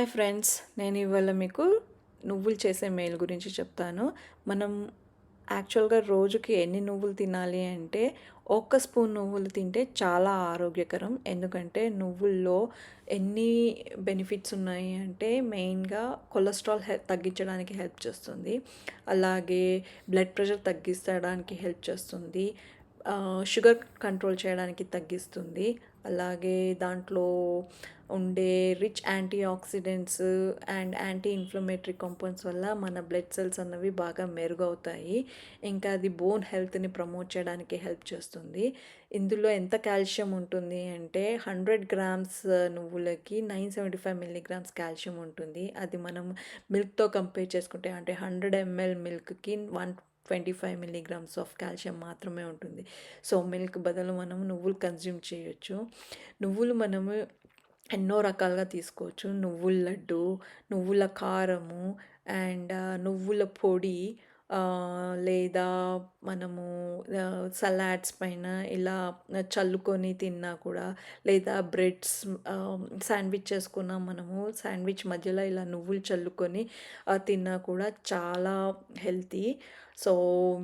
Hi friends నేను ఇవాళ మీకు నువ్వులు చేసే మేలు గురించి చెప్తాను. మనం యాక్చువల్గా రోజుకి ఎన్ని నువ్వులు తినాలి అంటే ఒక్క స్పూన్ నువ్వులు తింటే చాలా ఆరోగ్యకరం. ఎందుకంటే నువ్వుల్లో ఎన్ని బెనిఫిట్స్ ఉన్నాయి అంటే మెయిన్గా కొలెస్ట్రాల్ హె తగ్గించడానికి హెల్ప్ చేస్తుంది. అలాగే బ్లడ్ ప్రెషర్ తగ్గించడానికి హెల్ప్ చేస్తుంది. షుగర్ కంట్రోల్ చేయడానికి తగ్గిస్తుంది. అలాగే దాంట్లో ఉండే rich antioxidants and anti inflammatory compounds వల్ల మన బ్లడ్ సెల్స్ అన్నవి బాగా మెరుగవుతాయి. ఇంకా అది బోన్ హెల్త్ని ప్రమోట్ చేయడానికి హెల్ప్ చేస్తుంది. ఇందులో ఎంత కాల్షియం ఉంటుంది అంటే hundred grams నువ్వులకి nine seventy five milligrams calcium ఉంటుంది. అది మనం మిల్క్తో కంపేర్ చేసుకుంటే అంటే hundred ML మిల్క్కి one twenty five milligrams of calcium మాత్రమే ఉంటుంది. సో మిల్క్ బదులు మనం నువ్వులు కన్జ్యూమ్ చేయొచ్చు. నువ్వులు మనము ఎన్నో రకాలుగా తీసుకోవచ్చు. నువ్వుల లడ్డు నువ్వుల కారము అండ్ నువ్వుల పొడి లేదా మనము సలాడ్స్ పైన ఇలా చల్లుకొని తిన్నా కూడా లేదా బ్రెడ్స్ శాండ్విచ్ చేసుకున్నా మనము శాండ్విచ్ మధ్యలో ఇలా నువ్వులు చల్లుకొని తిన్నా కూడా చాలా హెల్తీ. సో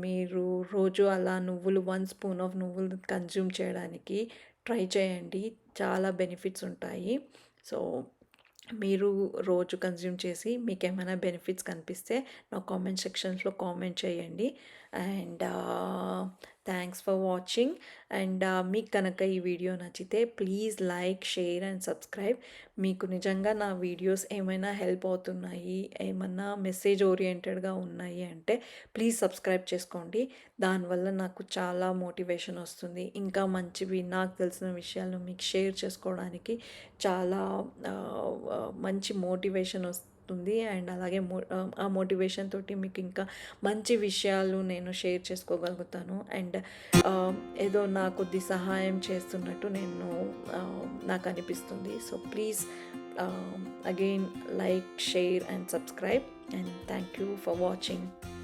మీరు రోజు అలా నువ్వులు వన్ స్పూన్ ఆఫ్ నువ్వులు కన్జ్యూమ్ చేయడానికి ట్రై చేయండి. చాలా బెనిఫిట్స్ ఉంటాయి. సో మీరు రోజు కన్జ్యూమ్ చేసి మీకు ఏమైనా బెనిఫిట్స్ కనిపిస్తే నా కామెంట్ సెక్షన్స్లో కామెంట్ చేయండి. And thanks for watching and మీకు కనుక ఈ వీడియో నచ్చితే please like share and subscribe. మీకు నిజంగా నా వీడియోస్ ఏమైనా హెల్ప్ అవుతున్నాయి ఏమన్నా మెసేజ్ ఓరియంటెడ్గా ఉన్నాయి అంటే ప్లీజ్ సబ్స్క్రైబ్ చేసుకోండి. దానివల్ల నాకు చాలా మోటివేషన్ వస్తుంది. ఇంకా మంచివి నాకు తెలిసిన విషయాలను మీకు షేర్ చేసుకోవడానికి చాలా మంచి మోటివేషన్ వస్తుంది అండ్ అలాగే మో ఆ మోటివేషన్ తోటి మీకు ఇంకా మంచి విషయాలు నేను షేర్ చేసుకోగలుగుతాను. అండ్ ఏదో నా కొద్ది సహాయం చేస్తున్నట్టు నేను నాకు అనిపిస్తుంది. So please again like share and subscribe. And thank you for watching.